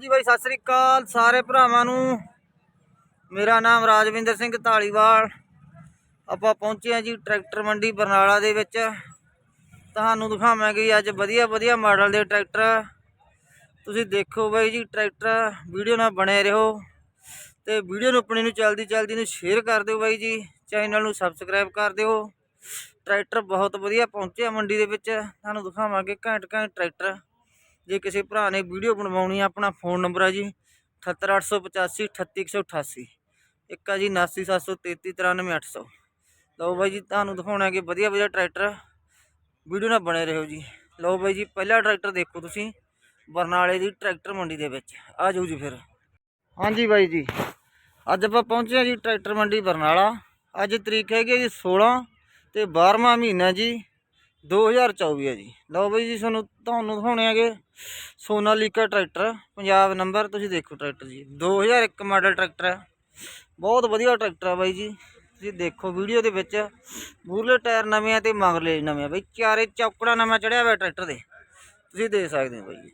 ਜੀ ਬਾਈ, ਸਤਿ ਸ੍ਰੀ ਅਕਾਲ ਸਾਰੇ ਭਰਾਵਾਂ ਨੂੰ। ਮੇਰਾ ਨਾਮ ਰਾਜਵਿੰਦਰ ਸਿੰਘ ਢਾਲੀਵਾਲ ਆਪਾਂ ਪਹੁੰਚੇ ਹਾਂ ਜੀ ਟਰੈਕਟਰ ਮੰਡੀ ਬਰਨਾਲਾ ਦੇ ਵਿੱਚ। ਤੁਹਾਨੂੰ ਦਿਖਾਵਾਂਗੇ ਅੱਜ ਵਧੀਆ ਵਧੀਆ ਮਾਡਲ ਦੇ ਟਰੈਕਟਰ। ਤੁਸੀਂ ਦੇਖੋ ਬਾਈ ਜੀ ਟਰੈਕਟਰ, ਵੀਡੀਓ ਨਾਲ ਬਣੇ ਰਹੋ। ਤੇ ਵੀਡੀਓ ਨੂੰ ਆਪਣੀ ਨੂੰ ਚਲਦੀ ਚਲਦੀ ਨੂੰ ਸ਼ੇਅਰ ਕਰ ਦਿਓ ਬਾਈ ਜੀ। ਚੈਨਲ ਨੂੰ ਸਬਸਕ੍ਰਾਈਬ ਕਰ ਦਿਓ। ਟਰੈਕਟਰ ਬਹੁਤ ਵਧੀਆ ਪਹੁੰਚਿਆ ਮੰਡੀ ਦੇ ਵਿੱਚ। ਤੁਹਾਨੂੰ ਦਿਖਾਵਾਂਗੇ ਘੈਂਟ ਘੈਂਟ ਟਰੈਕਟਰ। ਜੇ ਕਿਸੇ ਭਰਾ ਨੇ ਵੀਡੀਓ ਬਣਵਾਉਣੀ ਆ, ਆਪਣਾ ਫੋਨ ਨੰਬਰ ਆ ਜੀ 78885 38188 ਇੱਕ ਆ ਜੀ 7973393800 ਲਓ ਬਾਈ ਜੀ, ਤੁਹਾਨੂੰ ਦਿਖਾਉਣਾ ਕਿ ਵਧੀਆ ਵਧੀਆ ਟਰੈਕਟਰ। ਵੀਡੀਓ ਨਾਲ ਬਣੇ ਰਹੋ ਜੀ। ਲਓ ਬਾਈ ਜੀ, ਪਹਿਲਾ ਟਰੈਕਟਰ ਦੇਖੋ ਤੁਸੀਂ, ਬਰਨਾਲੇ ਦੀ ਟਰੈਕਟਰ ਮੰਡੀ ਦੇ ਵਿੱਚ। ਆ ਜਾਓ ਜੀ ਫਿਰ। ਹਾਂਜੀ ਬਾਈ ਜੀ, ਅੱਜ ਆਪਾਂ ਪਹੁੰਚੇ ਹਾਂ ਜੀ ਟਰੈਕਟਰ ਮੰਡੀ ਬਰਨਾਲਾ। ਅੱਜ ਤਰੀਕ ਹੈਗੀ ਹੈ ਜੀ 16 ਤੇ 12ਵਾਂ ਮਹੀਨਾ ਜੀ। 2024 ਹੈ ਜੀ। ਲਓ ਬਾਈ ਜੀ, ਤੁਹਾਨੂੰ ਤੁਹਾਨੂੰ ਦਿਖਾਉਣੇ ਹੈਗੇ ਸੋਨਾਲੀਕਾ ਟਰੈਕਟਰ, ਪੰਜਾਬ ਨੰਬਰ, ਤੁਸੀਂ ਦੇਖੋ ਟਰੈਕਟਰ ਜੀ। 2001 ਮਾਡਲ ਟਰੈਕਟਰ ਹੈ। ਬਹੁਤ ਵਧੀਆ ਟਰੈਕਟਰ ਹੈ ਬਾਈ ਜੀ। ਤੁਸੀਂ ਦੇਖੋ ਵੀਡੀਓ ਦੇ ਵਿੱਚ ਮੂਰਲੇ ਟਾਇਰ ਨਵੇਂ ਆ ਤੇ ਮਗਰਲੇ ਨਵੇਂ ਆ। ਬਾਈ ਚਾਰੇ ਚੌਕੜਾ ਨਵਾਂ ਚੜਿਆ ਹੋਇਆ ਟਰੈਕਟਰ ਦੇ। ਤੁਸੀਂ ਦੇਖ ਸਕਦੇ ਹੋ ਬਾਈ ਜੀ।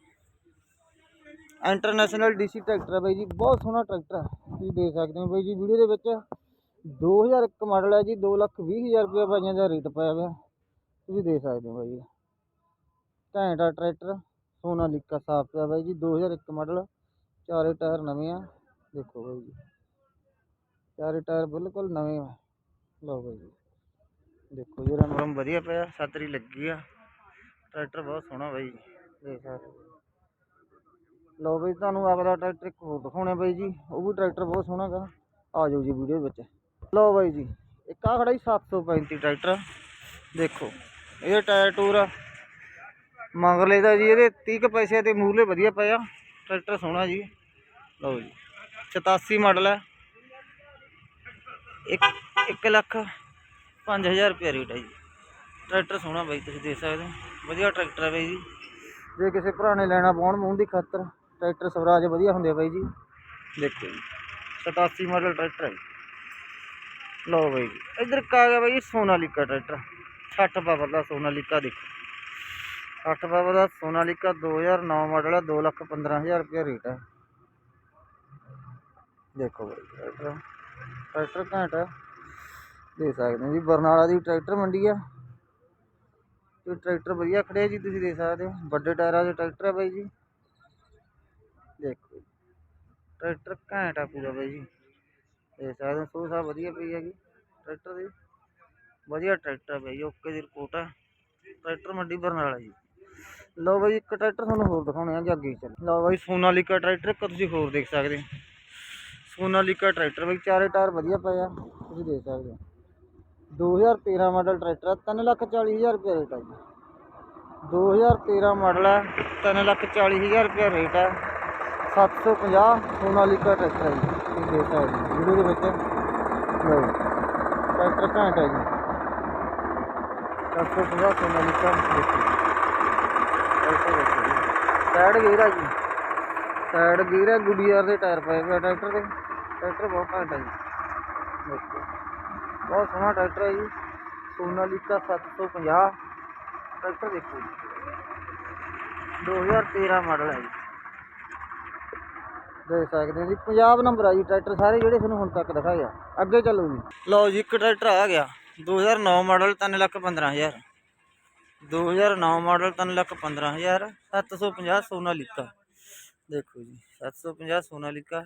ਇੰਟਰਨੈਸ਼ਨਲ ਡੀਸੀ ਟਰੈਕਟਰ ਹੈ ਬਾਈ ਜੀ। ਬਹੁਤ ਸੋਹਣਾ ਟਰੈਕਟਰ ਤੁਸੀਂ ਦੇਖ ਸਕਦੇ ਹੋ ਬਾਈ ਜੀ, ਵੀਡੀਓ ਦੇ ਵਿੱਚ। 2001 ਮਾਡਲ ਹੈ ਜੀ। 220000 ਰੁਪਏ ਭਾਈਆਂ ਦਾ ਰੇਟ ਪਾਇਆ ਹੋਇਆ। ਤੁਸੀਂ ਦੇਖ ਸਕਦੇ ਹੋ ਬਾਈ ਜੀ। ਘੈਂਟ ਆ ਟਰੈਕਟਰ ਸੋਨਾਲੀਕਾ ਸਾਫ਼ ਪਿਆ ਬਾਈ ਜੀ 2001 ਮਾਡਲ, ਚਾਰੇ ਟਾਇਰ ਨਵੇਂ ਆ, ਦੇਖੋ ਬਾਈ ਜੀ। ਚਾਰੇ ਟਾਇਰ ਬਿਲਕੁਲ ਨਵੇਂ ਆ। ਲਓ ਬਾਈ ਜੀ, ਦੇਖੋ ਜੀ, ਰੰਗ ਰੰਗ ਵਧੀਆ ਪਿਆ, ਛਤਰੀ ਲੱਗੀ ਆ। ਟਰੈਕਟਰ ਬਹੁਤ ਸੋਹਣਾ ਬਾਈ ਜੀ, ਦੇਖ ਸਕਦੇ ਹੋ। ਲਓ ਬਈ ਤੁਹਾਨੂੰ ਅਗਲਾ ਟਰੈਕਟਰ ਇੱਕ ਹੋਰ ਦਿਖਾਉਣਾ ਬਾਈ ਜੀ, ਉਹ ਵੀ ਟਰੈਕਟਰ ਬਹੁਤ ਸੋਹਣਾ ਗਾ ਆ ਜਾਓ ਜੀ ਵੀਡੀਓ ਵਿੱਚ। ਲਓ ਬਾਈ ਜੀ, ਇੱਕ ਆ ਖੜਾ ਜੀ 735 ਟਰੈਕਟਰ, ਦੇਖੋ। ਇਹਦਾ ਟਾਇਰ ਟੂਰ ਮਗਰਲੇ ਦਾ ਜੀ, ਇਹਦੇ 30 ਕੁ ਪੈਸੇ ਤੇ ਮੂਰਲੇ ਵਧੀਆ ਪਏ ਆ। ਟਰੈਕਟਰ ਸੋਹਣਾ ਜੀ। ਲਓ ਜੀ 87 ਮਾਡਲ ਹੈ ਇੱਕ 1 ਲੱਖ 5000 ਰੁਪਏ ਰੇਟ ਹੈ ਜੀ। ਟਰੈਕਟਰ ਸੋਹਣਾ ਬਾਈ, ਤੁਸੀਂ ਦੇਖ ਸਕਦੇ ਹੋ। ਵਧੀਆ ਟਰੈਕਟਰ ਹੈ ਬਾਈ ਜੀ। ਜੇ ਕਿਸੇ ਭਰਾ ਨੇ ਲੈਣਾ ਪਾਉਣ ਮੂੰਹ ਦੀ ਖਾਤਰ, ਟਰੈਕਟਰ ਸਵਰਾਜ ਵਧੀਆ ਹੁੰਦੇ ਆ ਬਾਈ ਜੀ। ਦੇਖੋ ਜੀ 87 ਮਾਡਲ ਟਰੈਕਟਰ ਹੈ ਜੀ। ਲਓ ਬਾਈ ਜੀ, ਇਧਰ ਕਾ ਗਿਆ ਬਾਈ ਜੀ ਸੋਨਾਲੀਕਾ ਟਰੈਕਟਰ। 60 ਪਾਵਰ ਦਾ ਸੋਨਾਲੀਕਾ ਦੇਖੋ 60 ਪਾਵਰ ਦਾ ਸੋਨਾਲੀਕਾ 2009 ਮਾਡਲ ਹੈ 2 ਲੱਖ 15000 ਰੁਪਏ ਰੇਟ ਹੈ ਦੇਖੋ ਬਾਈ, ਟਰੈਕਟਰ ਟਰੈਕਟਰ ਘੈਂਟ ਹੈ ਦੇਖ ਸਕਦੇ ਹੋ ਜੀ, ਬਰਨਾਲਾ ਦੀ ਟਰੈਕਟਰ ਮੰਡੀ ਆ। ਤੇ ਟਰੈਕਟਰ ਵਧੀਆ ਖੜਿਆ ਜੀ, ਤੁਸੀਂ ਦੇਖ ਸਕਦੇ ਹੋ। ਵੱਡੇ ਟਾਇਰਾਂ ਦੇ ਟਰੈਕਟਰ ਹੈ ਬਾਈ ਜੀ। ਦੇਖੋ ਜੀ। ਟਰੈਕਟਰ ਘੈਂਟ ਆ ਪੂਰਾ ਬਾਈ ਜੀ। ਦੇਖ ਸਕਦੇ ਹੋ, ਸੋ ਸਾਹਿਬ ਵਧੀਆ ਪਈ ਹੈਗੀ ਟਰੈਕਟਰ ਦੀ। ਵਧੀਆ ਟਰੈਕਟਰ ਹੈ ਬਾਈ, ਓਕੇ ਦੀ ਰਿਪੋਰਟ ਹੈ। ਟਰੈਕਟਰ ਮੰਡੀ ਬਰਨਾਲਾ ਜੀ। ਲਓ ਬਾਈ, ਇੱਕ ਟਰੈਕਟਰ ਤੁਹਾਨੂੰ ਹੋਰ ਦਿਖਾਉਣੇ ਆ ਜੀ ਅੱਗੇ ਚੱਲ। ਲਓ ਬਾਈ, ਸੋਨਾਲੀਕਾ ਟਰੈਕਟਰ, ਇੱਕ ਤੁਸੀਂ ਹੋਰ ਦੇਖ ਸਕਦੇ ਹੋ। ਸੋਨਾਲੀਕਾ ਟਰੈਕਟਰ, ਬਾਈ, ਚਾਰੇ ਟਾਇਰ ਵਧੀਆ ਪਏ ਆ, ਤੁਸੀਂ ਦੇਖ ਸਕਦੇ ਹੋ। 2013 ਮਾਡਲ ਟਰੈਕਟਰ ਹੈ 3 ਲੱਖ 40 ਹਜ਼ਾਰ ਰੁਪਏ ਰੇਟ ਹੈ ਜੀ। 2013 ਮਾਡਲ ਹੈ 3 ਲੱਖ 40 ਹਜ਼ਾਰ ਰੁਪਏ ਰੇਟ ਹੈ 750 ਸੋਨਾਲੀਕਾ ਟਰੈਕਟਰ ਹੈ ਜੀ, ਤੁਸੀਂ ਦੇਖ ਸਕਦੇ ਹੋ, ਵੀਡੀਓ ਦੇ ਵਿੱਚ। ਲਓ ਟਰੈਕਟਰ ਘੈਂਟ ਹੈ ਜੀ। 750 ਸੋਨਾਲੀਕਾ ਦੇਖੋ ਟਰੈਕਟਰ ਦੇਖੋ ਜੀ ਸਾਈਡ ਗੇਅਰ ਹੈ ਜੀ। ਸਾਈਡ ਗੇਅਰ ਹੈ ਗੁੱਡੀਆਰ ਦੇ ਟਾਇਰ ਪਏ ਹੋਏ ਟਰੈਕਟਰ ਦੇ। ਟਰੈਕਟਰ ਬਹੁਤ ਘੈਂਟ ਆ ਜੀ। ਦੇਖੋ, ਬਹੁਤ ਸੋਹਣਾ ਟਰੈਕਟਰ ਹੈ ਜੀ। ਸੋਨਾਲੀਕਾ 750 ਟਰੈਕਟਰ ਦੇਖੋ ਜੀ। 2013 ਮਾਡਲ ਹੈ ਜੀ। ਦੇਖ ਸਕਦੇ ਜੀ। ਪੰਜਾਬ ਨੰਬਰ ਆ ਜੀ ਟਰੈਕਟਰ ਸਾਰੇ ਜਿਹੜੇ ਤੁਹਾਨੂੰ ਹੁਣ ਤੱਕ ਦਿਖਾਏ ਆ। ਅੱਗੇ ਚੱਲੋ ਜੀ। ਲਓ ਜੀ, ਇੱਕ ਟਰੈਕਟਰ ਆ ਗਿਆ। 2009 ਮਾਡਲ 3 ਲੱਖ 15000 2009 ਮਾਡਲ 3 ਲੱਖ 15000 750 ਸੋਨਾਲੀਕਾ ਦੇਖੋ ਜੀ 750 ਸੋਨਾਲੀਕਾ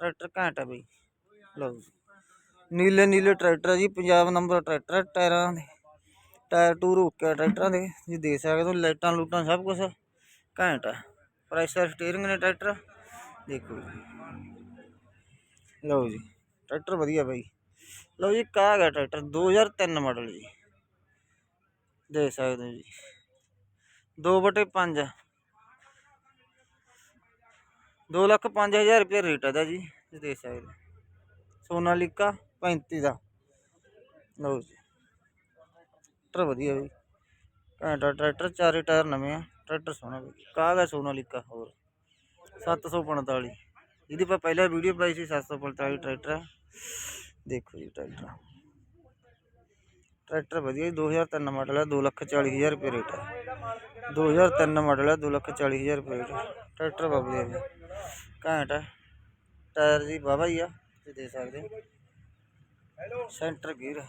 ਟਰੈਕਟਰ ਘੈਂਟ ਹੈ ਬਈ ਲਓ ਜੀ ਨੀਲੇ ਨੀਲੇ ਟਰੈਕਟਰ ਹੈ ਜੀ ਪੰਜਾਬ ਨੰਬਰ ਟਰੈਕਟਰ ਹੈ, ਟਾਇਰਾਂ ਦੇ ਟਾਇਰ ਟੂਰ ਓਕੇ ਟਰੈਕਟਰਾਂ ਦੇ ਤੁਸੀਂ ਦੇਖ ਸਕਦੇ ਹੋ ਲਾਈਟਾਂ ਲੂਟਾਂ ਸਭ ਕੁਝ ਘੈਂਟ ਹੈ ਪ੍ਰੈਸ਼ਰ ਸਟੀਅਰਿੰਗ ਨੇ ਟਰੈਕਟਰ ਦੇਖੋ ਜੀ ਲਓ ਜੀ ਟਰੈਕਟਰ ਵਧੀਆ ਬਾਈ ਲਓ ਜੀ ਕਾ ਗਿਆ ਟਰੈਕਟਰ 2003 ਮਾਡਲ ਜੀ ਦੇਖ ਸਕਦੇ ਹੋ ਜੀ 2 ਬਟੇ 5 2 ਲੱਖ 5000 ਰੁਪਏ ਰੇਟ ਹੈ ਦਾ ਜੀ ਤੁਸੀਂ ਦੇਖ ਸਕਦੇ ਹੋ ਸੋਨਾਲੀਕਾ 35 ਦਾ ਲਓ ਜੀ ਟਰੈਕਟਰ ਵਧੀਆ ਬਈ ਘੈਂਟਾ ਟਰੈਕਟਰ ਚਾਰੇ ਟਾਇਰ ਨਵੇਂ ਆ ਟਰੈਕਟਰ ਸੋਹਣਾ ਬਈ ਕਾਹ ਦਾ ਸੋਨਾਲੀਕਾ ਹੋਰ 745 ਜਿਹਦੀ ਆਪਾਂ ਪਹਿਲਾਂ ਵੀਡੀਓ ਪਾਈ ਸੀ 745 ਟਰੈਕਟਰ ਆ। ਦੇਖੋ ਜੀ ਟਰੈਕਟਰ। ਟਰੈਕਟਰ ਵਧੀਆ ਜੀ 2003 ਮਾਡਲ ਹੈ 240000 ਰੁਪਏ ਰੇਟ ਹੈ। 2003 ਮਾਡਲ ਹੈ 240000 ਰੁਪਏ ਰੇਟ ਟਰੈਕਟਰ ਬਹੁਤ ਵਧੀਆ ਜੀ। ਘੈਂਟ ਹੈ। ਟਾਇਰ ਜੀ ਵਾਹਵਾ ਹੀ ਆ, ਤੁਸੀਂ ਦੇ ਸਕਦੇ ਹੋ। ਸੈਂਟਰ ਗੀਅਰ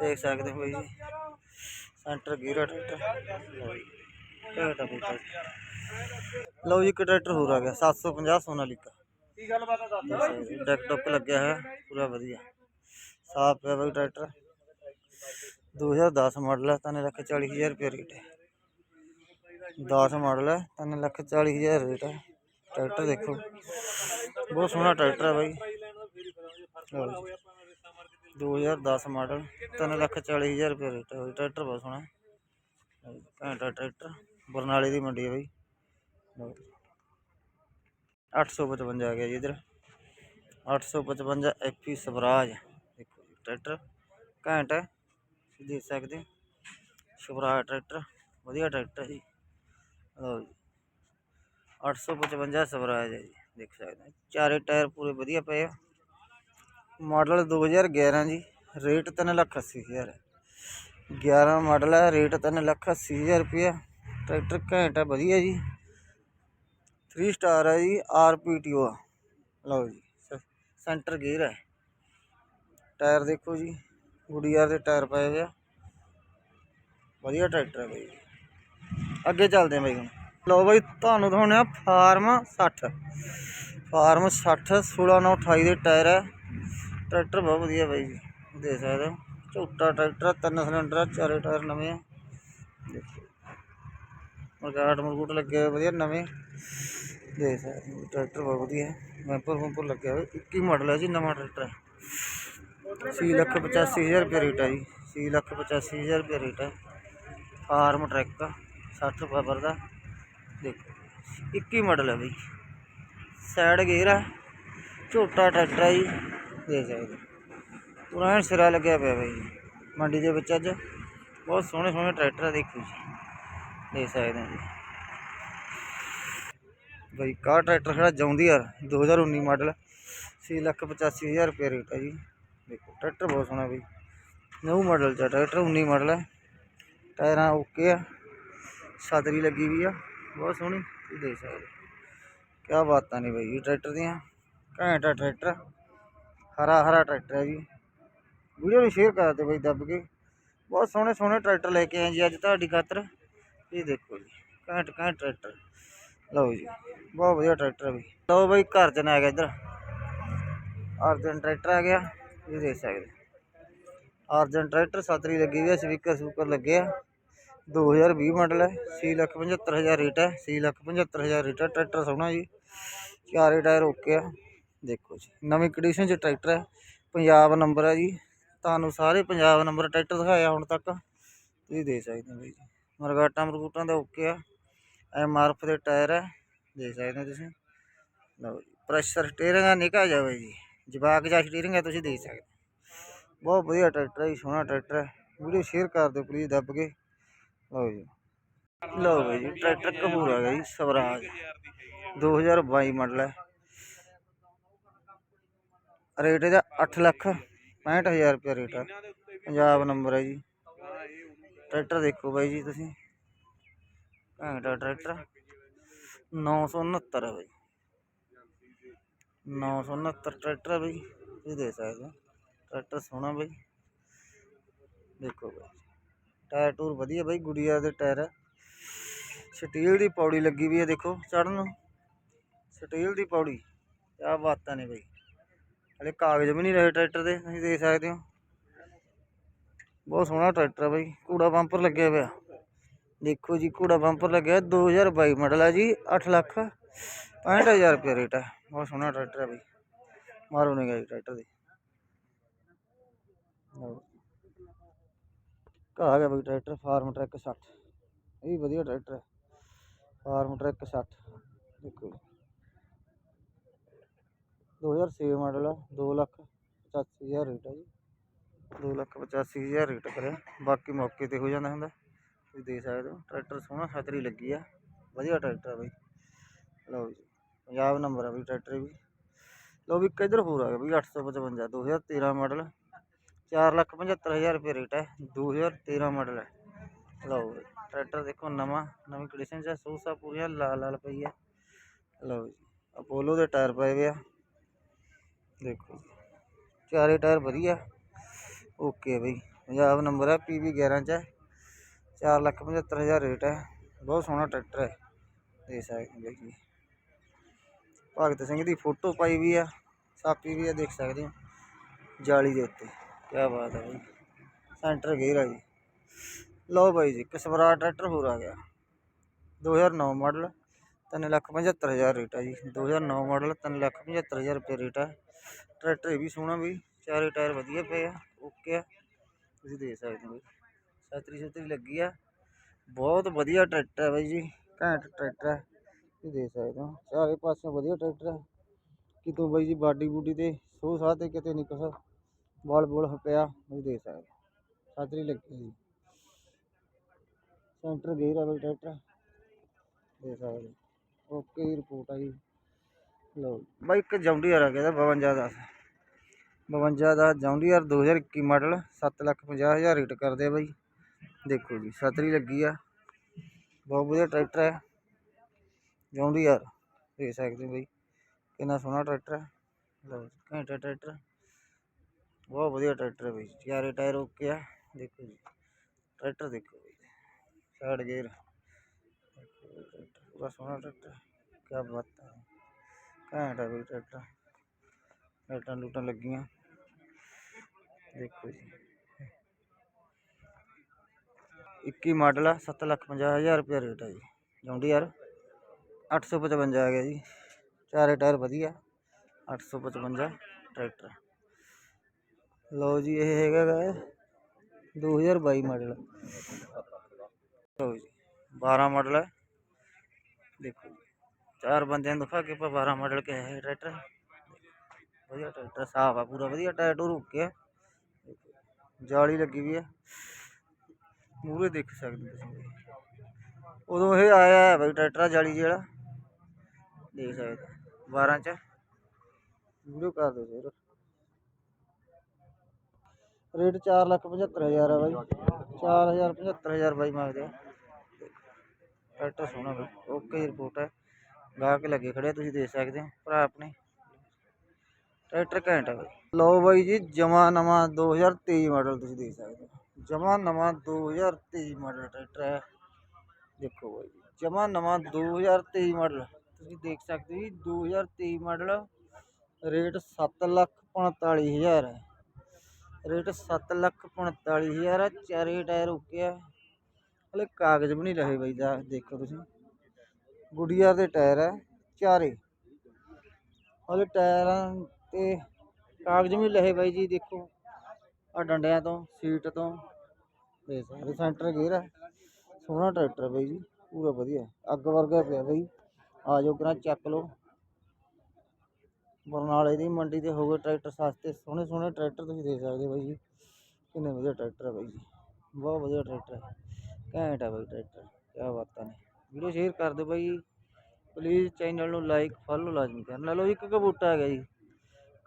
ਦੇਖ ਸਕਦੇ ਹੋ ਬਾਈ ਜੀ। ਸੈਂਟਰ ਗੀਅਰ ਹੈ ਟਰੈਕਟਰ। ਲਓ ਜੀ ਘੈਂਟ ਹੈ ਟਰੈਕਟਰ। ਲਓ ਜੀ ਇੱਕ ਟਰੈਕਟਰ ਹੋਰ ਆ ਗਿਆ 750 ਸੋਨਾਲੀਕਾ। ਕੀ ਗੱਲ ਆ ਦੱਸ ਡੈਕ ਟੁੱਕ ਲੱਗਿਆ ਹੋਇਆ, ਪੂਰਾ ਵਧੀਆ। ਸਾਫ਼ ਪਿਆ ਬਾਈ ਟਰੈਕਟਰ। 2010 ਮਾਡਲ ਹੈ, ਤਿੰਨ ਲੱਖ ਚਾਲੀ ਹਜ਼ਾਰ ਰੁਪਏ ਰੇਟ ਹੈ। 10 ਮਾਡਲ ਹੈ, ਤਿੰਨ ਲੱਖ ਚਾਲੀ ਹਜ਼ਾਰ ਰੇਟ ਹੈ। ਟਰੈਕਟਰ ਦੇਖੋ। ਬਹੁਤ ਸੋਹਣਾ ਟਰੈਕਟਰ ਹੈ ਬਾਈ। ਲਓ ਜੀ। 2010 ਮਾਡਲ, ਤਿੰਨ ਲੱਖ ਚਾਲੀ ਹਜ਼ਾਰ ਰੁਪਏ ਰੇਟ ਹੈ। ਬਾਈ ਟਰੈਕਟਰ ਬਹੁਤ ਸੋਹਣਾ ਲਓ ਘੈਂਟਾ ਟਰੈਕਟਰ, ਬਰਨਾਲੇ ਦੀ ਮੰਡੀ ਹੈ ਬਾਈ। ਲਓ ਜੀ। 855 ਆ ਗਿਆ ਜੀ ਇਧਰ 855 ਐਪੀ ਸਵਰਾਜ ਦੇਖੋ ਜੀ ਟਰੈਕਟਰ ਘੈਂਟ ਹੈ ਤੁਸੀਂ ਦੇਖ ਸਕਦੇ ਹੋ ਸਵਰਾਜ ਟਰੈਕਟਰ ਵਧੀਆ ਟਰੈਕਟਰ ਹੈ ਜੀ ਲਓ ਜੀ 855 ਸਵਰਾਜ ਹੈ ਜੀ ਦੇਖ ਸਕਦੇ ਹੋ ਚਾਰੇ ਟਾਇਰ ਪੂਰੇ ਵਧੀਆ ਪਏ ਆ ਮਾਡਲ 2011 ਜੀ ਰੇਟ 3 ਲੱਖ 80 ਹਜ਼ਾਰ ਹੈ 11 ਮਾਡਲ ਹੈ ਰੇਟ 3 ਲੱਖ 80 ਹਜ਼ਾਰ ਰੁਪਇਆ ਟਰੈਕਟਰ ਘੈਂਟ ਹੈ ਵਧੀਆ ਜੀ 3 ਸਟਾਰ ਹੈ ਜੀ ਆਰਪੀਟੀਓ ਲਓ ਜੀ ਸੈਂਟਰ ਗੇਅਰ ਹੈ। ਟਾਇਰ ਦੇਖੋ ਜੀ ਗੁਡੀਆਰ ਦੇ ਟਾਇਰ ਪਏ ਹੋਏ ਆ। ਵਧੀਆ ਟਰੈਕਟਰ ਹੈ ਬਾਈ। ਅੱਗੇ ਚੱਲਦੇ ਆ ਬਾਈ ਹੁਣ। ਲਓ ਬਾਈ ਤੁਹਾਨੂੰ ਦਿਖਾਉਣੇ ਆ ਫਾਰਮ 60 ਫਾਰਮ 60 16928 ਦੇ ਟਾਇਰ ਹੈ। ਟਰੈਕਟਰ ਬਹੁਤ ਵਧੀਆ ਬਾਈ ਜੀ ਦੇਖ ਸਕਦੇ ਹੋ। ਝੋਟਾ ਟਰੈਕਟਰ ਆ, ਤਿੰਨ ਸਿਲੰਡਰ ਆ, ਚਾਰੇ ਟਾਇਰ ਨਵੇਂ ਆ। ਦੇਖੋ। ਮਰਗਾਟ ਮਰਗੂਟ ਲੱਗੇ ਹੋਏ, ਵਧੀਆ ਨਵੇਂ। ਦੇਖ ਸਕਦੇ ਟਰੈਕਟਰ ਬਹੁਤ ਵਧੀਆ। ਹੈ ਵੈਂਪਰ ਲੱਗਿਆ ਹੋਇਆ 21 ਮਾਡਲ ਹੈ ਜੀ, ਨਵਾਂ ਟਰੈਕਟਰ ਹੈ ਛੇ ਲੱਖ ਪਚਾਸੀ ਹਜ਼ਾਰ ਰੁਪਏ ਰੇਟ ਹੈ ਜੀ, ਛੇ ਲੱਖ ਪਚਾਸੀ ਹਜ਼ਾਰ ਰੁਪਏ ਰੇਟ ਹੈ ਫਾਰਮ ਟਰੈਕ 60 ਪਾਵਰ ਦਾ। ਦੇਖੋ 21 ਮਾਡਲ ਹੈ ਬਈ। ਸਾਈਡ ਗੇਅਰ ਹੈ ਝੋਟਾ ਟਰੈਕਟਰ ਹੈ ਜੀ। ਦੇਖ ਸਕਦੇ ਹੋ। ਪੂਰਾ ਸਿਰਾ ਲੱਗਿਆ ਪਿਆ ਬਈ। ਮੰਡੀ ਦੇ ਵਿੱਚ ਅੱਜ, ਬਹੁਤ ਸੋਹਣੇ ਸੋਹਣੇ ਟਰੈਕਟਰ ਆ, ਦੇਖੋ ਜੀ। ਦੇਖ ਸਕਦੇ ਹੋ ਜੀ। ਬਈ ਕਾਰ ਟਰੈਕਟਰ ਖੜਾ ਜੌਂਡੀਅਰ 2019 ਮਾਡਲ 6 ਲੱਖ 85 ਹਜ਼ਾਰ ਰੁਪਏ ਰੇਟ ਹੈ ਜੀ। ਦੇਖੋ, ਟਰੈਕਟਰ ਬਹੁਤ ਸੋਹਣਾ ਬਈ। ਨਿਊ ਮਾਡਲ ਚ ਟਰੈਕਟਰ 19 ਮਾਡਲ ਹੈ ਟਾਇਰਾਂ ਓਕੇ ਆ ਛਤਰੀ ਲੱਗੀ ਵੀ ਆ, ਬਹੁਤ ਸੋਹਣੀ, ਤੁਸੀਂ ਦੇਖ ਸਕਦੇ ਕਿਆ ਬਾਤਾਂ ਨੇ ਬਈ ਇਹ ਟਰੈਕਟਰ ਦੀਆਂ, ਘੈਂਟ ਆ ਟਰੈਕਟਰ। ਹਰਾ ਹਰਾ ਟਰੈਕਟਰ ਹੈ ਜੀ। ਵੀਡੀਓ ਨੂੰ ਸ਼ੇਅਰ ਕਰ ਦਿਓ ਬਈ ਦੱਬ ਕੇ। ਬਹੁਤ ਸੋਹਣੇ ਸੋਹਣੇ ਟਰੈਕਟਰ ਲੈ ਕੇ ਆਏ ਜੀ ਅੱਜ ਤੁਹਾਡੀ ਖਾਤਰ। ਇਹ ਦੇਖੋ ਜੀ ਘੈਂਟ ਘੈਂਟ ਟਰੈਕਟਰ ਲਓ ਜੀ ਬਹੁਤ ਵਧੀਆ ਟਰੈਕਟਰ ਹੈ ਬਈ ਲਓ ਬਈ ਘਰ ਚ ਨਾ ਆ ਗਿਆ ਇੱਧਰ ਅਰਜਨ ਟਰੈਕਟਰ ਆ ਗਿਆ ਇਹ ਦੇਖ ਸਕਦੇ ਅਰਜਨ ਟਰੈਕਟਰ ਸਤਰੀ ਲੱਗੀ ਹੋਈ ਹੈ ਸਪੀਕਰ ਸਪੂਕਰ ਲੱਗੇ ਆ 2020 ਮਾਡਲ ਹੈ 675000 ਰੇਟ ਹੈ 675000 ਰੇਟ ਹੈ ਟਰੈਕਟਰ ਸੋਹਣਾ ਜੀ ਚਾਰੇ ਟਾਇਰ ਓਕੇ ਆ ਦੇਖੋ ਜੀ ਨਵੀਂ ਕੰਡੀਸ਼ਨ 'ਚ ਟਰੈਕਟਰ ਹੈ ਪੰਜਾਬ ਨੰਬਰ ਹੈ ਜੀ ਤੁਹਾਨੂੰ ਸਾਰੇ ਪੰਜਾਬ ਨੰਬਰ ਟਰੈਕਟਰ ਦਿਖਾਇਆ ਹੁਣ ਤੱਕ। ਤੁਸੀਂ ਦੇਖ ਸਕਦੇ ਹੋ ਬਈ ਜੀ। ਮਰਗਾਟਾਂ ਮਰਗੂਟਾਂ ਦਾ ਓਕੇ ਆ। ਐਮ ਆਰ ਐਫ ਦੇ ਟਾਇਰ ਹੈ ਦੇਖ ਸਕਦੇ ਹੋ ਤੁਸੀਂ। ਲਓ ਜੀ, ਪ੍ਰੈਸ਼ਰ ਸਟੀਅਰਿੰਗ ਆ ਨਿਕਾ ਜਾਵੇ ਜੀ। ਜਵਾਕ ਜਾਂ ਸਟੀਅਰਿੰਗ ਹੈ ਤੁਸੀਂ ਦੇਖ ਸਕਦੇ ਹੋ। ਬਹੁਤ ਵਧੀਆ ਟਰੈਕਟਰ ਹੈ ਜੀ, ਸੋਹਣਾ ਟਰੈਕਟਰ ਹੈ ਵੀਡੀਓ ਸ਼ੇਅਰ ਕਰ ਦਿਓ ਪਲੀਜ਼ ਦੱਬ ਕੇ। ਲਓ ਜੀ। ਲਓ ਬਈ ਜੀ, ਟਰੈਕਟਰ ਕਪੂਰ ਆ ਗਿਆ ਜੀ, ਸਵਰਾਜ। 2022 ਮਾਡਲ ਹੈ ਰੇਟ ਇਹਦਾ 8 ਲੱਖ 65000 ਰੁਪਏ ਰੇਟ ਹੈ ਪੰਜਾਬ ਨੰਬਰ ਹੈ ਜੀ। ਟਰੈਕਟਰ ਦੇਖੋ ਬਾਈ ਜੀ ਤੁਸੀਂ। ਘੈਂਟਾ ਟਰੈਕਟਰ। 969 ਹੈ ਬਾਈ। 969 ਟਰੈਕਟਰ ਹੈ ਬਾਈ। ਇਹ ਦੇ ਸਕਦੇ ਹੋ। ਟਰੈਕਟਰ ਸੋਹਣਾ ਬਾਈ। ਦੇਖੋ ਬਾਈ। ਟਾਇਰ ਟੂਰ ਵਧੀਆ ਬਾਈ, ਗੁੜੀਆ ਦੇ ਟਾਇਰ ਹੈ ਸਟੀਲ ਦੀ ਪੌੜੀ ਲੱਗੀ ਵੀ ਹੈ ਦੇਖੋ ਚੜਨ ਨੂੰ। ਸਟੀਲ ਦੀ ਪੌੜੀ। ਕਿਆ ਬਾਤਾਂ ਨੇ ਬਾਈ। ਹਲੇ ਕਾਗਜ਼ ਵੀ ਨਹੀਂ ਰਹੇ ਟਰੈਕਟਰ ਦੇ, ਤੁਸੀਂ ਦੇਖ ਸਕਦੇ ਹੋ। ਬਹੁਤ ਸੋਹਣਾ ਟਰੈਕਟਰ ਹੈ ਬਾਈ, ਕੂੜਾ ਬੰਪਰ ਲੱਗਿਆ ਹੋਇਆ ਦੇਖੋ ਜੀ, ਕੂੜਾ ਬੰਪਰ ਲੱਗਿਆ 2022 ਮਾਡਲ ਹੈ ਜੀ 8 ਲੱਖ 65000 ਰੁਪਏ ਰੇਟ ਹੈ ਬਹੁਤ ਸੋਹਣਾ ਟਰੈਕਟਰ ਹੈ ਬਾਈ, ਮਾਰੋ ਨਹੀਂ ਗਈ ਟਰੈਕਟਰ ਦੀ। ਲਓ। ਗਿਆ ਬਾਈ ਟਰੈਕਟਰ, ਫਾਰਮ ਟਰੈਕ 60 ਇਹ ਵੀ ਵਧੀਆ ਟਰੈਕਟਰ ਹੈ ਫਾਰਮ ਟਰੈਕ 60 ਦੇਖੋ ਜੀ। 2006 ਮਾਡਲ ਹੈ 2 ਲੱਖ 85000 ਰੇਟ ਹੈ ਜੀ। 2 ਲੱਖ 85000 ਰੇਟ ਕਰਿਆ ਬਾਕੀ ਮੌਕੇ ਤੇ ਹੋ ਜਾਂਦਾ ਹੁੰਦਾ ਤੁਸੀਂ ਦੇਖ ਸਕਦੇ ਹੋ ਟਰੈਕਟਰ ਸੋਹਣਾ ਛਤਰੀ ਲੱਗੀ ਆ ਵਧੀਆ ਟਰੈਕਟਰ ਆ ਬਾਈ ਲਓ ਜੀ ਪੰਜਾਬ ਨੰਬਰ ਆ ਬਈ ਟਰੈਕਟਰ ਵੀ ਲਓ ਵੀ ਕਿੱਧਰ ਹੋਰ ਆ ਗਿਆ ਬਈ 855 2013 ਮਾਡਲ 475000 ਰੁਪਏ ਰੇਟ ਹੈ 2013 ਮਾਡਲ ਹੈ ਲਓ ਜੀ ਟਰੈਕਟਰ ਦੇਖੋ ਨਵਾਂ ਨਵੀਂ ਕੰਡੀਸ਼ਨ 'ਚ ਹੈ ਸੋਸਾ ਪੂਰੀਆਂ ਲਾਲ ਲਾਲ ਪਈ ਹੈ ਲਓ ਜੀ ਅਪੋਲੋ ਦੇ ਟਾਇਰ ਪਏ ਹੋਏ ਆ ਦੇਖੋ ਜੀ। ਚਾਰੇ ਟਾਇਰ ਵਧੀਆ ਓਕੇ ਬਈ, ਪੰਜਾਬ ਨੰਬਰ ਹੈ ਪੀਵੀ 11 ਚ ਹੈ 475000 ਰੇਟ ਹੈ ਬਹੁਤ ਸੋਹਣਾ ਟਰੈਕਟਰ ਹੈ ਦੇ ਸਕਦੇ ਹੋ ਬਾਈ ਜੀ। ਭਗਤ ਸਿੰਘ ਦੀ ਫੋਟੋ ਪਾਈ ਵੀ ਆ, ਸਾਪੀ ਵੀ ਆ, ਦੇਖ ਸਕਦੇ ਹੋ। ਜਾਲੀ ਦੇ ਉੱਤੇ। ਕੀ ਬਾਤ ਹੈ ਬਾਈ। ਸੈਂਟਰ ਗੇਅਰ ਆ ਜੀ। ਲਓ ਬਾਈ ਜੀ ਕਸਬਰਾ ਟਰੈਕਟਰ ਹੋਰ ਆ ਗਿਆ। 2009 ਮਾਡਲ, ਤਿੰਨ ਲੱਖ ਪਝੱਤਰ ਹਜ਼ਾਰ ਰੇਟ ਹੈ ਜੀ। 2009 ਮਾਡਲ, ਤਿੰਨ ਲੱਖ ਪਝੱਤਰ ਹਜ਼ਾਰ ਰੁਪਏ ਰੇਟ ਹੈ ਟਰੈਕਟਰ ਇਹ ਵੀ ਸੋਹਣਾ ਬਈ। ਚਾਰੇ ਟਾਇਰ ਵਧੀਆ ਪਏ ਆ। ਓਕੇ ਆ। ਤੁਸੀਂ ਦੇ ਸਕਦੇ ਹੋ। ਬਈ ਸਤਰੀ ਸਤਰੀ ਲੱਗੀ ਆ। ਬਹੁਤ ਵਧੀਆ ਟਰੈਕਟਰ ਹੈ ਬਾਈ ਜੀ। ਘੈਂਟ ਟਰੈਕਟਰ ਹੈ ਤੁਸੀਂ ਦੇ ਸਕਦੇ ਹੋ। ਚਾਰੇ ਪਾਸਿਓਂ ਵਧੀਆ ਟਰੈਕਟਰ ਹੈ ਕਿਤੋਂ ਬਾਈ ਜੀ ਬਾਡੀ ਬੂਡੀ ਤੇ ਸੋ ਸਾਹ ਤੇ ਕਿਤੇ ਨਹੀਂ ਕੁਛ ਬਲ ਬੁਲ ਪਿਆ, ਤੁਸੀਂ ਦੇ ਸਕਦੇ ਹੋ। ਸਤਰੀ ਲੱਗੀ ਜੀ ਸੈਂਟਰ ਗੇਅਰ ਆ ਬਾਈ ਟਰੈਕਟਰ। ਦੇ ਸਕਦੇ ਓਕੇ ਰਿਪੋਰਟ ਆ ਜੀ। ਲਓ ਬਾਈ ਇੱਕ ਜੌਂਡੀਅਰ ਆ ਗਿਆ 52 ਦਾ 52 ਦਾ ਜੌਂਡੀਅਰ 2021 ਮਾਡਲ 7 ਲੱਖ 50 ਹਜ਼ਾਰ ਰੇਟ ਕਰਦੇ ਆ ਬਾਈ। ਦੇਖੋ ਜੀ ਸਤਰੀ ਲੱਗੀ ਆ। ਬਹੁਤ ਵਧੀਆ ਟਰੈਕਟਰ ਹੈ ਜੌਂਡੀਅਰ ਦੇ ਸਕਦੇ ਹੋ ਬਾਈ, ਕਿੰਨਾ ਸੋਹਣਾ ਟਰੈਕਟਰ ਹੈ ਲਓ ਘੈਂਟਾ ਟਰੈਕਟਰ ਬਹੁਤ ਵਧੀਆ ਟਰੈਕਟਰ ਹੈ ਬਾਈ, ਚਾਰੇ ਟਾਇਰ ਓਕੇ ਆ। ਦੇਖੋ ਜੀ, ਟਰੈਕਟਰ ਦੇਖੋ ਬਾਈ, ਸਾਈਡ ਗੇਅਰ। ਪੂਰਾ ਸੋਹਣਾ ਟਰੈਕਟਰ ਕੀ ਬਾਤ ਹੈ ਘੈਂਟ ਬਾਈ ਟਰੈਕਟਰ। ਲਾਈਟਾਂ ਲੂਟਾਂ ਲੱਗੀਆਂ। ਦੇਖੋ ਜੀ 21 ਮਾਡਲ ਆ 7 ਲੱਖ 50 ਹਜ਼ਾਰ ਰੁਪਏ ਰੇਟ ਹੈ ਜੀ ਜੌਂਡੀ ਯਾਰ 855 ਆ ਗਿਆ ਜੀ ਚਾਰੇ ਟਾਇਰ ਵਧੀਆ 855 ਟਰੈਕਟਰ ਲਓ ਜੀ ਇਹ ਹੈਗਾ ਗਾ 2022 ਮਾਡਲ ਲਓ ਜੀ 12 ਮਾਡਲ ਹੈ ਦੇਖੋ ਜੀ ਚਾਰ ਬੰਦਿਆਂ ਨੂੰ ਦਿਖਾ ਕੇ ਆਪਾਂ 12 ਮਾਡਲ ਕੇ ਹੈ ਟਰੈਕਟਰ ਵਧੀਆ ਟਰੈਕਟਰ ਸਾਫ਼ ਆ ਪੂਰਾ ਵਧੀਆ ਟਾਇਰ ਟੂਰ ਰੁਕਿਆ ਜਾਲੀ ਲੱਗੀ ਵੀ ਹੈ ਮੂਰੇ ਦੇਖ ਸਕਦੇ ਹੋ ਤੁਸੀਂ ਉਦੋਂ ਇਹ ਆਇਆ ਹੈ ਬਈ ਟਰੈਕਟਰ ਜਾਲੀ ਜਿਹੜਾ ਦੇਖ ਸਕਦੇ ਹੋ। 12 ਚ ਵੀਡੀਓ ਕਰ ਦਿਓ ਸਰ ਰੇਟ 4 ਲੱਖ 75000 ਆ ਬਾਈ 4000 75000 ਬਾਈ ਮੰਗਦੇ ਆ ਟਰੈਕਟਰ ਸੋਹਣਾ ਬਈ ਓਕੇ ਰਿਪੋਰਟ ਹੈ ਗਾਹਕ ਲੱਗੇ ਖੜੇ ਆ, ਤੁਸੀਂ ਦੇਖ ਸਕਦੇ ਹੋ ਭਰਾ ਆਪਣੇ ਟਰੈਕਟਰ ਘੈਂਟ ਹੈ ਬਾਈ। ਲਓ ਬਾਈ ਜੀ, ਜਮਾ ਨਵਾਂ 2023 ਮਾਡਲ ਤੁਸੀਂ ਦੇਖ ਸਕਦੇ ਹੋ। ਜਮਾ ਨਵਾਂ 2023 ਮਾਡਲ ਟਰੈਕਟਰ ਹੈ। ਦੇਖੋ ਬਾਈ ਜੀ ਜਮਾ ਨਵਾਂ 2023 ਮਾਡਲ ਤੁਸੀਂ ਦੇਖ ਸਕਦੇ ਹੋ ਜੀ 2023 ਮਾਡਲ ਰੇਟ 7 ਲੱਖ 45000 ਹੈ। ਰੇਟ 7 ਲੱਖ 45000 ਹੈ, ਚਾਰੇ ਟਾਇਰ ਓਕੇ ਆ। ਹਲੇ ਕਾਗਜ਼ ਵੀ ਨਹੀਂ ਰਹੇ ਬਾਈ ਦਾ, ਦੇਖੋ ਤੁਸੀਂ। ਗੁੜੀਆ ਦੇ ਟਾਇਰ ਹੈ, ਚਾਰੇ। ਹਲੇ ਟਾਇਰਾਂ ਤੇ ਕਾਗਜ਼ ਵੀ ਲਹੇ ਬਾਈ ਜੀ, ਦੇਖੋ। ਆ ਡੰਡਿਆਂ ਤੋਂ, ਸੀਟ ਤੋਂ ਦੇ ਸਾਰੇ ਸੈਂਟਰ ਗੇਅਰ ਹੈ ਸੋਹਣਾ ਟਰੈਕਟਰ ਬਾਈ ਜੀ, ਪੂਰਾ ਵਧੀਆ। ਅੱਗ ਵਰਗਾ ਪਿਆ ਬਾਈ। ਆ ਜਾਓ ਕਰਾਂ ਚੱਕ ਲਓ। ਬਰਨਾਲੇ ਦੀ ਮੰਡੀ ਤੇ ਹੋ ਗਏ ਟਰੈਕਟਰ ਸਸਤੇ, ਸੋਹਣੇ ਸੋਹਣੇ ਟਰੈਕਟਰ ਤੁਸੀਂ ਦੇਖ ਸਕਦੇ ਹੋ ਬਾਈ ਜੀ। ਕਿੰਨੇ ਵਧੀਆ ਟਰੈਕਟਰ ਹੈ ਬਾਈ ਜੀ। ਬਹੁਤ ਵਧੀਆ ਟਰੈਕਟਰ ਹੈ ਘੈਂਟ ਹੈ ਬਾਈ ਟਰੈਕਟਰ, ਕਿਆ ਬਾਤਾਂ ਨੇ। ਵੀਡੀਓ ਸ਼ੇਅਰ ਕਰ ਦਿਓ ਬਾਈ ਪਲੀਜ਼ ਚੈਨਲ ਨੂੰ ਲਾਈਕ ਫੋਲੋ ਲਾਜ਼ਮੀ ਕਰਨਾ। ਲਓ ਇੱਕ ਕਬੂਟਾ ਆ ਗਿਆ ਜੀ।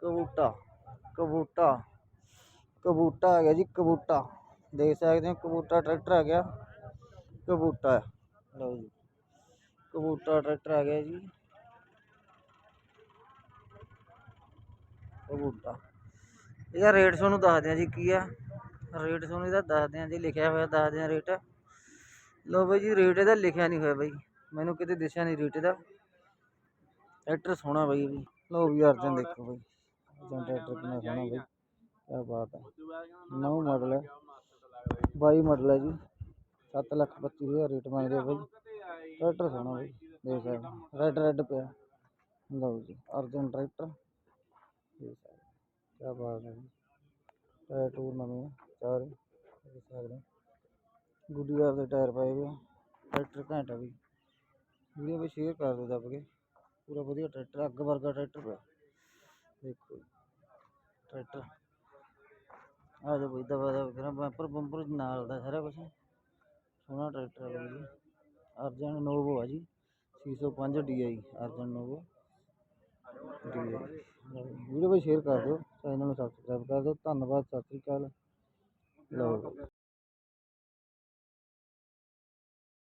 ਕਬੂਟਾ ਕਬੂਟਾ ਕਬੂਟਾ ਆ ਗਿਆ ਜੀ ਕਬੂਟਾ। ਦੇਖ ਸਕਦੇ ਹੋ ਕਬੂਟਾ ਟਰੈਕਟਰ ਆ ਗਿਆ। ਕਬੂਟਾ। ਲਓ ਜੀ। ਕਬੂਟਾ ਟਰੈਕਟਰ ਆ ਗਿਆ ਜੀ। ਕਬੂਟਾ। ਇਹਦਾ ਰੇਟ ਤੁਹਾਨੂੰ ਦੱਸਦੇ ਆ ਜੀ ਕੀ ਆ। ਰੇਟ ਤੁਹਾਨੂੰ ਇਹਦਾ ਦੱਸਦੇ ਆ ਜੀ ਲਿਖਿਆ ਹੋਇਆ ਦੱਸਦੇ ਆ ਰੇਟ। ਲਓ ਬਾਈ ਜੀ ਰੇਟ ਇਹਦਾ ਲਿਖਿਆ ਨਹੀਂ ਹੋਇਆ ਬਾਈ। ਮੈਨੂੰ ਕਿਤੇ ਦਿਸਿਆ ਨਹੀਂ ਰੇਟ ਇਹਦਾ। ਟਰੈਕਟਰ ਸੋਹਣਾ ਬਾਈ ਵੀ। ਲਓ ਵੀ ਅਰਜਨ ਦੇਖੋ ਬਾਈ। ਅਰਜਨ ਟਰੈਕਟਰ ਕਿੰਨਾ ਸੋਹਣਾ ਬਾਈ ਕਿਆ ਬਾਤ ਹੈ। ਨਵਾਂ ਮਾਡਲ ਹੈ। 22 ਮਾਡਲ ਹੈ ਜੀ। 7 ਲੱਖ 25 ਹਜ਼ਾਰ ਰੇਟ ਮੰਗਦੇ ਬਾਈ। ਟਰੈਕਟਰ ਸੋਹਣਾ ਬਾਈ ਦੇਖ ਸਕਦੇ ਰੈਡ ਰੈਡ ਪਿਆ। ਲਓ ਜੀ ਅਰਜਨ ਟਰੈਕਟਰ ਦੇਖ ਸਕਦੇ ਕਿਆ ਬਾਤ ਹੈ ਟਾਇਰ ਟੂਰ ਨਵੇਂ ਚਾਰ ਦੇਖ ਸਕਦੇ। ਗੁੱਡੀਆਰ ਦੇ ਟਾਇਰ ਪਾਏ ਹੋਏ ਟਰੈਕਟਰ ਘੈਂਟ ਆ ਬਈ। ਵੀਡੀਓ ਵੀ ਸ਼ੇਅਰ ਕਰ ਦਿਓ ਦੱਬ ਕੇ। ਪੂਰਾ ਵਧੀਆ ਟਰੈਕਟਰ ਅੱਗ ਵਰਗਾ ਟਰੈਕਟਰ ਪਿਆ। ਦੇਖੋ ਜੀ, ਟਰੈਕਟਰ ਆ ਜਾ ਬਈ ਦਵਾ ਦਵਾ ਕਰਾਂ ਬੰਪਰ ਬੰਪਰ ਨਾਲ ਦਾ ਸਾਰਾ ਕੁਝ ਸੋਹਣਾ ਟਰੈਕਟਰ ਆ ਬਈ ਜੀ। ਅਰਜਨ ਨੋਵੋ ਆ ਜੀ। 605 DI ਅਰਜਨ ਨੋਵੋ। ਵੀਡੀਓ ਨੂੰ ਸ਼ੇਅਰ ਕਰ ਦਿਓ। ਚੈਨਲ ਨੂੰ ਸਬਸਕ੍ਰਾਈਬ ਕਰ ਦਿਓ। ਧੰਨਵਾਦ ਸਤਿ ਸ੍ਰੀ ਅਕਾਲ। ਲਓ।